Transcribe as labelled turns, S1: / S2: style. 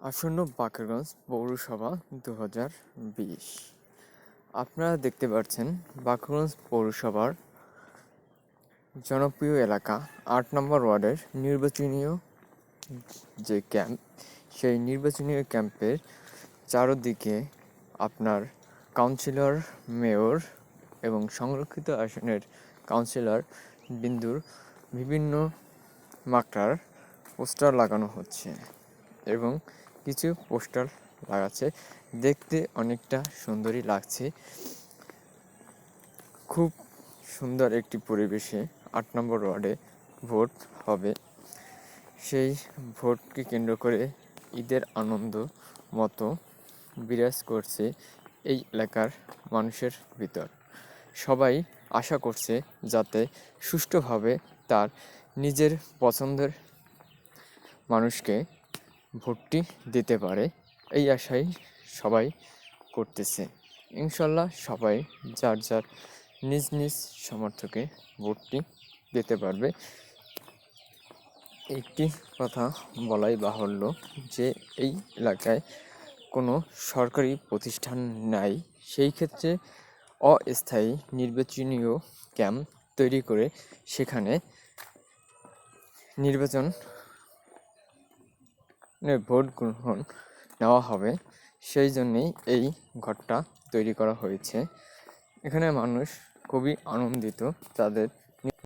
S1: আসন্ন বাকেরগঞ্জ পৌরসভা দু হাজার বিশ। আপনারা দেখতে পাচ্ছেন বাকেরগঞ্জ পৌরসভার জনপ্রিয় এলাকা। আট নম্বর ওয়ার্ডের নির্বাচনীয় যে ক্যাম্প, সেই নির্বাচনীয় ক্যাম্পের চারদিকে আপনার কাউন্সিলর, মেয়র এবং সংরক্ষিত আসনের কাউন্সিলর বিন্দুর বিভিন্ন মাত্রার পোস্টার লাগানো হচ্ছে। এবং কিছু পোস্টার লাগাচ্ছে। দেখতে অনেকটা সুন্দরই লাগছে। খুব সুন্দর একটি পরিবেশে আট নম্বর ওয়ার্ডে ভোট হবে। সেই ভোটকে কেন্দ্র করে ঈদের আনন্দ মতো বিরাজ করছে এই এলাকার মানুষের ভিতর। সবাই আশা করছে যাতে সুষ্ঠুভাবে তার নিজের পছন্দের মানুষকে ভোটটি দিতে পারে। এই আশাই সবাই করতেছে। ইনশাল্লাহ সবাই যার যার নিজ নিজ সমর্থকে ভোটটি দিতে পারবে। একটি কথা বলাই বাহুল্য যে, এই এলাকায় কোনো সরকারি প্রতিষ্ঠান নাই। সেই ক্ষেত্রে অস্থায়ী নির্বাচনীয় ক্যাম্প তৈরি করে সেখানে নির্বাচন ভোট গ্রহণ নেওয়া হবে। সেই জন্যেই এই ঘরটা তৈরি করা হয়েছে। এখানে মানুষ খুবই আনন্দিত। তাদের